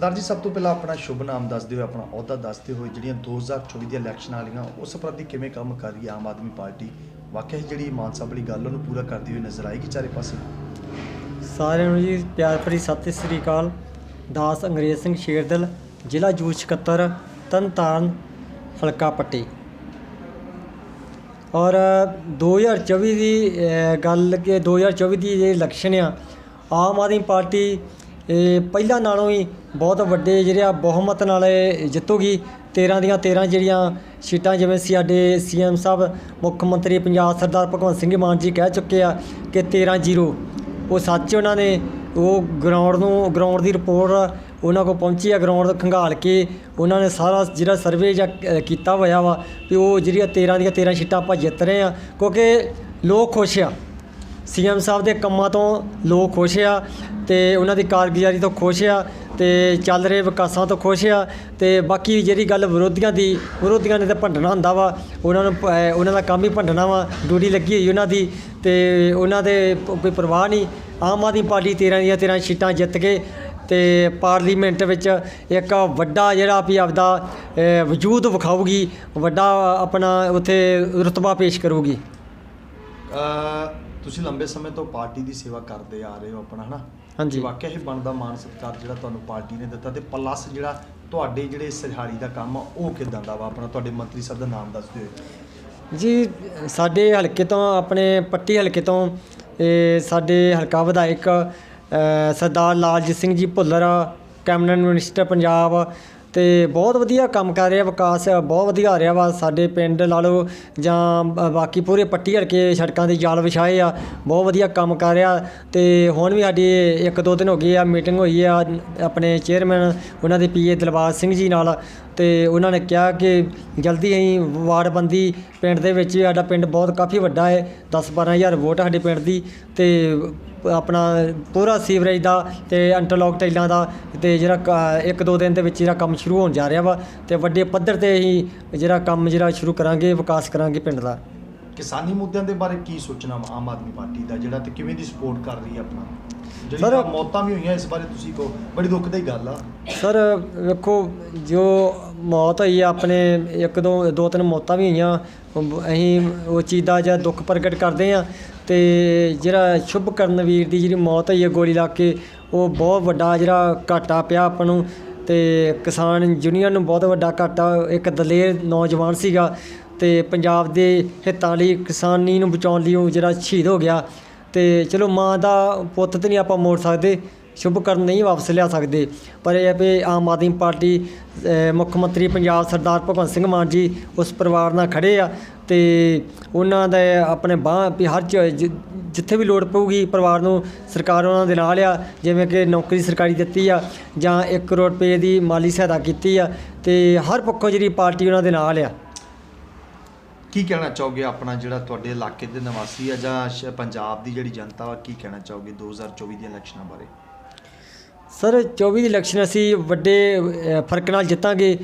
ਸਰਦਾਰ ਜੀ, ਸਭ ਤੋਂ ਪਹਿਲਾਂ ਆਪਣਾ ਸ਼ੁਭ ਨਾਮ ਦੱਸਦੇ ਹੋਏ ਆਪਣਾ ਅਹੁਦਾ ਦੱਸਦੇ ਹੋਏ ਜਿਹੜੀਆਂ 2024 ਦੀਆਂ ਇਲੈਕਸ਼ਨ ਵਾਲੀਆਂ, ਉਸ ਪ੍ਰਤੀ ਕਿਵੇਂ ਕੰਮ ਕਰ ਰਹੀ ਹੈ ਆਮ ਆਦਮੀ ਪਾਰਟੀ? ਵਾਕਿਆ ਜਿਹੜੀ ਮਾਨ ਸਾਹਿਬ ਵਾਲੀ ਗੱਲ ਉਹਨੂੰ ਪੂਰਾ ਕਰਦੀ ਹੋਈ ਨਜ਼ਰ ਆਏਗੀ ਚਾਰੇ ਪਾਸੇ? ਸਾਰਿਆਂ ਨੂੰ ਜੀ, ਪਿਆਰ ਭਰੀ ਸਤਿ ਸ੍ਰੀ ਅਕਾਲ। ਦਾਸ ਅੰਗਰੇਜ਼ ਸਿੰਘ ਸ਼ੇਰਦਲ, ਜ਼ਿਲ੍ਹਾ ਜੂਥ ਸਕੱਤਰ ਤਰਨਤਾਰਨ ਹਲਕਾ ਪੱਟੀ। ਔਰ 2024 ਦੀ ਗੱਲ ਕਿ 2024 ਦੀ ਜਿਹੜੀ ਇਲੈਕਸ਼ਨ ਆ, ਆਮ ਆਦਮੀ ਪਾਰਟੀ ਇਹ ਪਹਿਲਾਂ ਨਾਲੋਂ ਹੀ ਬਹੁਤ ਵੱਡੇ ਜਿਹੜੇ ਆ ਬਹੁਮਤ ਨਾਲ ਇਹ ਜਿੱਤੂਗੀ। 13 ਦੀਆਂ 13 ਜਿਹੜੀਆਂ ਸੀਟਾਂ ਜਿਵੇਂ ਸੀ ਸਾਡੇ ਸੀਐਮ ਸਾਹਿਬ, ਮੁੱਖ ਮੰਤਰੀ ਪੰਜਾਬ ਸਰਦਾਰ ਭਗਵੰਤ ਸਿੰਘ ਮਾਨ ਜੀ ਕਹਿ ਚੁੱਕੇ ਆ ਕਿ 13 ਜ਼ੀਰੋ। ਉਹ ਸੱਚ ਉਹਨਾਂ ਨੇ ਉਹ ਗਰਾਊਂਡ ਨੂੰ ਗਰਾਊਂਡ ਦੀ ਰਿਪੋਰਟ ਉਹਨਾਂ ਕੋਲ ਪਹੁੰਚੀ ਆ ਗਰਾਊਂਡ ਖੰਗਾਲ ਕੇ ਉਹਨਾਂ ਨੇ ਸਾਰਾ ਜਿਹੜਾ ਸਰਵੇ ਜਾਂ ਕੀਤਾ ਹੋਇਆ ਵਾ ਵੀ ਉਹ ਜਿਹੜੀਆਂ 13 ਦੀਆਂ 13 ਸੀਟਾਂ ਆਪਾਂ ਜਿੱਤ ਰਹੇ ਆ। ਕਿਉਂਕਿ ਲੋਕ ਖੁਸ਼ ਆ। ਸੀਐਮ ਸਾਹਿਬ ਦੇ ਕੰਮਾਂ ਤੋਂ ਲੋਕ ਖੁਸ਼ ਆ ਤੇ ਉਹਨਾਂ ਦੀ ਕਾਰਗੁਜ਼ਾਰੀ ਤੋਂ ਖੁਸ਼ ਆ ਤੇ ਚੱਲ ਰਹੇ ਵਿਕਾਸਾਂ ਤੋਂ ਖੁਸ਼ ਆ ਤੇ ਬਾਕੀ ਜਿਹੜੀ ਗੱਲ ਵਿਰੋਧੀਆਂ ਦੀ, ਵਿਰੋਧੀਆਂ ਨੇ ਤਾਂ ਭੰਡਣਾ ਹੁੰਦਾ ਵਾ, ਉਹਨਾਂ ਨੂੰ ਉਹਨਾਂ ਦਾ ਕੰਮ ਹੀ ਭੰਡਣਾ ਵਾ, ਡਿਊਟੀ ਲੱਗੀ ਹੋਈ ਉਹਨਾਂ ਦੀ ਤੇ ਉਹਨਾਂ ਦੇ ਕੋਈ ਪਰਵਾਹ ਨਹੀਂ, ਆਮ ਆਦਮੀ ਪਾਰਟੀ 13 ਦੀਆਂ 13 ਸੀਟਾਂ ਜਿੱਤ ਕੇ ਤੇ ਪਾਰਲੀਮੈਂਟ ਵਿੱਚ ਇੱਕ ਵੱਡਾ ਜਿਹੜਾ ਵੀ ਆਪਦਾ ਵਜੂਦ ਵਿਖਾਊਗੀ, ਵੱਡਾ ਆਪਣਾ ਉੱਥੇ ਰੁਤਬਾ ਪੇਸ਼ ਕਰੂਗੀ। ਤੁਸੀਂ ਲੰਬੇ ਸਮੇਂ ਤੋਂ ਪਾਰਟੀ ਦੀ ਸੇਵਾ ਕਰਦੇ ਆ ਰਹੇ ਹੋ ਆਪਣਾ ਹਨਾ? ਹਾਂਜੀ। ਵਾਕਿਆ ਹੀ ਬਣਦਾ ਮਾਨ ਸਤਿਕਾਰ ਜਿਹੜਾ ਤੁਹਾਨੂੰ ਪਾਰਟੀ ਨੇ ਦਿੱਤਾ ਤੇ ਪਲੱਸ ਜਿਹੜਾ ਤੁਹਾਡੇ ਜਿਹੜੇ ਸਿਰਹਾਰੀ ਦਾ ਕੰਮ ਆ ਉਹ ਕਿਦਾਂ ਦਾ ਵਾ? ਆਪਣਾ ਤੁਹਾਡੇ ਮੰਤਰੀ ਸਾਹਿਬ ਦਾ ਨਾਮ ਦੱਸਦੇ ਹੋਏ ਜੀ ਸਾਡੇ ਹਲਕੇ ਤੋਂ ਆਪਣੇ ਪੱਟੀ ਹਲਕੇ ਤੋਂ ਇਹ ਸਾਡੇ ਹਲਕਾ ਵਿਧਾਇਕ ਸਰਦਾਰ ਲਾਲਜੀਤ ਸਿੰਘ ਜੀ ਭੁੱਲਰ ਕੈਬਨਿਟ ਮਿਨਿਸਟਰ ਪੰਜਾਬ ਤੇ ਬਹੁਤ ਵਧੀਆ ਕੰਮ ਕਰ ਰਿਹਾ ਵਿਕਾਸ, ਬਹੁਤ ਵਧੀਆ ਆ ਰਿਹਾ ਵਾ ਸਾਡੇ ਪਿੰਡ ਲਾ ਲਓ, ਜਾਂ ਬਾਕੀ ਪੂਰੇ ਪੱਟੀ ਹਲਕੇ ਸੜਕਾਂ ਦੇ ਜਾਲ ਵਿਛਾਏ ਆ, ਬਹੁਤ ਵਧੀਆ ਕੰਮ ਕਰ ਰਿਹਾ ਤੇ ਹੁਣ ਵੀ ਸਾਡੀ ਇੱਕ ਦੋ ਦਿਨ ਹੋ ਗਏ ਆ ਮੀਟਿੰਗ ਹੋਈ ਆ, ਆਪਣੇ ਚੇਅਰਮੈਨ ਉਹਨਾਂ ਦੇ ਪੀਏ ਦਿਲਬਾਗ ਸਿੰਘ ਜੀ ਨਾਲ, ਤੇ ਉਹਨਾਂ ਨੇ ਕਿਹਾ ਕਿ ਜਲਦੀ ਅਸੀਂ ਵਾਰਡਬੰਦੀ ਪਿੰਡ ਦੇ ਵਿੱਚ ਸਾਡਾ ਪਿੰਡ ਬਹੁਤ ਕਾਫੀ ਵੱਡਾ ਹੈ 10 12000 ਵੋਟ ਸਾਡੇ ਪਿੰਡ ਦੀ, ਤੇ ਆਪਣਾ ਪੂਰਾ ਸੀਵਰੇਜ ਦਾ ਤੇ ਇੰਟਰਲੌਕ ਟਾਈਲਾਂ ਦਾ ਤੇ ਜਿਹੜਾ ਕ- ਇੱਕ ਦੋ ਦਿਨ ਦੇ ਵਿੱਚ ਜਿਹੜਾ ਕੰਮ ਸ਼ੁਰੂ ਹੋਣ ਜਾ ਰਿਹਾ ਵਾ ਤੇ ਵੱਡੇ ਪੱਧਰ ਤੇ ਅਸੀਂ ਜਿਹੜਾ ਕੰਮ ਜਿਹੜਾ ਸ਼ੁਰੂ ਕਰਾਂਗੇ, ਵਿਕਾਸ ਕਰਾਂਗੇ ਪਿੰਡ ਦਾ। ਕਿਸਾਨੀ ਮੁੱਦਿਆਂ ਦੇ ਬਾਰੇ ਕੀ ਸੋਚਣਾ ਵਾ ਆਮ ਆਦਮੀ ਪਾਰਟੀ ਦਾ, ਜਿਹੜਾ ਤੇ ਕਿਵੇਂ ਦੀ ਸਪੋਰਟ ਕਰ ਰਹੀ ਹੈ ਆਪਣਾ? ਜਿਹੜੀਆਂ ਮੌਤਾਂ ਵੀ ਹੋਈਆਂ ਇਸ ਬਾਰੇ ਤੁਸੀਂ ਕਹੋ ਬੜੀ ਦੁੱਖ ਦੀ ਗੱਲ ਆ। ਸਰ ਵੇਖੋ ਜੋ ਮੌਤ ਹੋਈ ਆ ਆਪਣੇ ਇੱਕ ਦੋ ਦੋ ਤਿੰਨ ਮੌਤਾਂ ਵੀ ਹੋਈਆਂ ਅਸੀਂ ਉਹ ਚੀਜ਼ ਦਾ ਜਿਹੜਾ ਦੁੱਖ ਪ੍ਰਗਟ ਕਰਦੇ ਆ ਤੇ ਜਿਹੜਾ ਸ਼ੁਭਕਰਨ ਵੀਰ ਦੀ ਜਿਹੜੀ ਮੌਤ ਹੋਈ ਹੈ ਗੋਲੀ ਲੱਗ ਕੇ ਉਹ ਬਹੁਤ ਵੱਡਾ ਜਿਹੜਾ ਘਾਟਾ ਪਿਆ ਆਪਾਂ ਨੂੰ ਤੇ ਕਿਸਾਨ ਯੂਨੀਅਨ ਨੂੰ ਬਹੁਤ ਵੱਡਾ ਘਾਟਾ ਇੱਕ ਦਲੇਰ ਨੌਜਵਾਨ ਸੀਗਾ ਤੇ ਪੰਜਾਬ ਦੇ ਹਿੱਤਾਂ ਲਈ ਕਿਸਾਨੀ ਨੂੰ ਬਚਾਉਣ ਲਈ ਉਹ ਜਿਹੜਾ ਸ਼ਹੀਦ ਹੋ ਗਿਆ। ਅਤੇ ਚਲੋ ਮਾਂ ਦਾ ਪੁੱਤ ਤਾਂ ਨਹੀਂ ਆਪਾਂ ਮੋੜ ਸਕਦੇ ਸ਼ੁਭਕਰਨ ਨਹੀਂ ਵਾਪਸ ਲਿਆ ਸਕਦੇ। ਪਰ ਇਹ ਹੈ ਵੀ ਆਮ ਆਦਮੀ ਪਾਰਟੀ ਮੁੱਖ ਮੰਤਰੀ ਪੰਜਾਬ ਸਰਦਾਰ ਭਗਵੰਤ ਸਿੰਘ ਮਾਨ ਜੀ ਉਸ ਪਰਿਵਾਰ ਨਾਲ ਖੜ੍ਹੇ ਆ ਅਤੇ ਉਹਨਾਂ ਦੇ ਆਪਣੇ ਬਾਹ ਵੀ ਹਰ ਚ- ਜਿੱਥੇ ਵੀ ਲੋੜ ਪਊਗੀ ਪਰਿਵਾਰ ਨੂੰ ਸਰਕਾਰ ਉਹਨਾਂ ਦੇ ਨਾਲ ਆ, ਜਿਵੇਂ ਕਿ ਨੌਕਰੀ ਸਰਕਾਰੀ ਦਿੱਤੀ ਆ ਜਾਂ 1 ਕਰੋੜ ਰੁਪਏ ਦੀ ਮਾਲੀ ਸਹਾਇਤਾ ਕੀਤੀ ਆ ਅਤੇ ਹਰ ਪੱਖੋਂ ਜਿਹੜੀ ਪਾਰਟੀ ਉਹਨਾਂ ਦੇ ਨਾਲ ਆ। ਕੀ ਕਹਿਣਾ ਚਾਹੋਗੇ ਆਪਣਾ ਜਿਹੜਾ ਤੁਹਾਡੇ ਇਲਾਕੇ ਦੇ ਨਿਵਾਸੀ ਆ ਜਾਂ ਸ਼- ਪੰਜਾਬ ਦੀ ਜਿਹੜੀ ਜਨਤਾ ਵਾ, ਕੀ ਕਹਿਣਾ ਚਾਹੋਗੇ 2024 ਦੀਆਂ ਇਲੈਕਸ਼ਨਾਂ ਬਾਰੇ? ਸਰ 24 ਦੀ ਇਲੈਕਸ਼ਨ ਅਸੀਂ ਵੱਡੇ ਫ਼ਰਕ ਨਾਲ ਜਿੱਤਾਂਗੇ।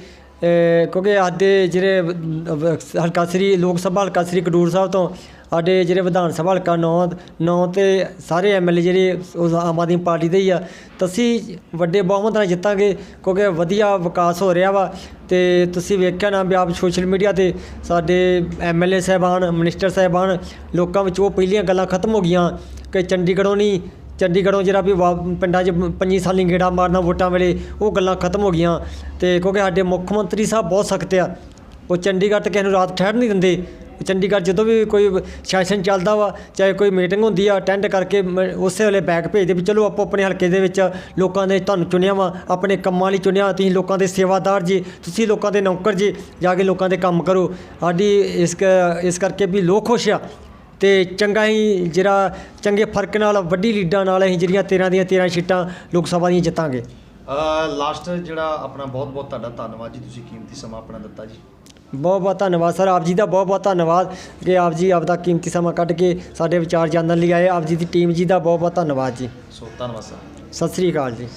ਕਿਉਂਕਿ ਅੱਜ ਦੇ ਜਿਹੜੇ ਹਲਕਾ ਸ੍ਰੀ, ਲੋਕ ਸਭਾ ਹਲਕਾ ਸ੍ਰੀ ਕਡੂਰ ਸਾਹਿਬ ਤੋਂ ਸਾਡੇ ਜਿਹੜੇ ਵਿਧਾਨ ਸਭਾ ਹਲਕਾ 9 9 ਤੇ ਸਾਰੇ ਐਮਐਲਏ ਜਿਹੜੇ ਉਸ ਆਮ ਆਦਮੀ ਪਾਰਟੀ ਦੇ ਹੀ ਆ, ਤਾਂ ਅਸੀਂ ਵੱਡੇ ਬਹੁਮਤ ਨਾਲ ਜਿੱਤਾਂਗੇ, ਕਿਉਂਕਿ ਵਧੀਆ ਵਿਕਾਸ ਹੋ ਰਿਹਾ ਵਾ ਤੇ ਤੁਸੀਂ ਵੇਖਿਆ ਨਾ ਵੀ ਆਪ ਸੋਸ਼ਲ ਮੀਡੀਆ ਤੇ ਸਾਡੇ ਐਮਐਲਏ ਸਾਹਿਬਾਨ, ਮਿਨਿਸਟਰ ਸਾਹਿਬਾਨ, ਲੋਕਾਂ ਵਿੱਚ ਉਹ ਪਹਿਲੀਆਂ ਗੱਲਾਂ ਖਤਮ ਹੋ ਗਈਆਂ ਕਿ ਚੰਡੀਗੜ੍ਹੋਂ ਨਹੀਂ, ਚੰਡੀਗੜ੍ਹੋਂ ਜਿਹੜਾ ਵੀ ਵਾ- ਪਿੰਡਾਂ 'ਚ ਪੰਜੀ ਸਾਲੀ ਗੇੜਾ ਮਾਰਨਾ ਵੋਟਾਂ ਵੇਲੇ, ਉਹ ਗੱਲਾਂ ਖਤਮ ਹੋ ਗਈਆਂ ਤੇ ਕਿਉਂਕਿ ਸਾਡੇ ਮੁੱਖ ਮੰਤਰੀ ਸਾਹਿਬ ਬਹੁਤ ਸਖਤ ਆ, ਉਹ ਚੰਡੀਗੜ੍ਹ ਤੇ ਕਿਸੇ ਨੂੰ ਰਾਤ ਠਹਿਰ ਨਹੀਂ ਦਿੰਦੇ ਚੰਡੀਗੜ੍ਹ ਜਦੋਂ ਵੀ ਕੋਈ ਸੈਸ਼ਨ ਚੱਲਦਾ ਵਾ, ਚਾਹੇ ਕੋਈ ਮੀਟਿੰਗ ਹੁੰਦੀ ਆ ਅਟੈਂਡ ਕਰਕੇ ਮ- ਉਸੇ ਵੇਲੇ ਬੈਗ ਭੇਜਦੇ ਵੀ ਚਲੋ ਆਪੋ ਆਪਣੇ ਹਲਕੇ ਦੇ ਵਿੱਚ ਲੋਕਾਂ ਨੇ ਤੁਹਾਨੂੰ ਚੁਣਿਆ ਵਾ, ਆਪਣੇ ਕੰਮਾਂ ਲਈ ਚੁਣਿਆ, ਤੁਸੀਂ ਲੋਕਾਂ ਦੇ ਸੇਵਾਦਾਰ ਜੀ, ਤੁਸੀਂ ਲੋਕਾਂ ਦੇ ਨੌਕਰ ਜੀ, ਜਾ ਕੇ ਲੋਕਾਂ ਦੇ ਕੰਮ ਕਰੋ। ਸਾਡੀ ਇਸ ਇਸ ਕਰਕੇ ਵੀ ਲੋਕ ਖੁਸ਼ ਆ। ਤੇ ਚੰਗਾ ਹੀ ਜਿਹੜਾ, ਚੰਗੇ ਫ਼ਰਕ ਨਾਲ, ਵੱਡੀ ਲੀਡਾਂ ਨਾਲ ਅਸੀਂ ਜਿਹੜੀਆਂ 13 ਦੀਆਂ 13 ਸੀਟਾਂ ਲੋਕ ਸਭਾ ਦੀਆਂ ਜਿੱਤਾਂਗੇ। ਲਾਸਟ ਜਿਹੜਾ ਆਪਣਾ ਬਹੁਤ ਬਹੁਤ ਤੁਹਾਡਾ ਧੰਨਵਾਦ ਜੀ, ਤੁਸੀਂ ਕੀਮਤੀ ਸਮਾਂ ਆਪਣਾ ਦਿੱਤਾ ਜੀ। ਬਹੁਤ ਬਹੁਤ ਧੰਨਵਾਦ ਸਰ ਆਪ ਜੀ ਦਾ ਬਹੁਤ ਬਹੁਤ ਧੰਨਵਾਦ ਕਿ ਆਪ ਜੀ ਆਪਦਾ ਕੀਮਤੀ ਸਮਾਂ ਕੱਢ ਕੇ ਸਾਡੇ ਵਿਚਾਰ ਜਾਣਨ ਲਈ ਆਏ। ਆਪ ਜੀ ਦੀ ਟੀਮ ਜੀ ਦਾ ਬਹੁਤ ਬਹੁਤ ਧੰਨਵਾਦ ਜੀ। ਸੋ ਧੰਨਵਾਦ ਸਰ। ਸਤਿ ਸ੍ਰੀ ਅਕਾਲ ਜੀ।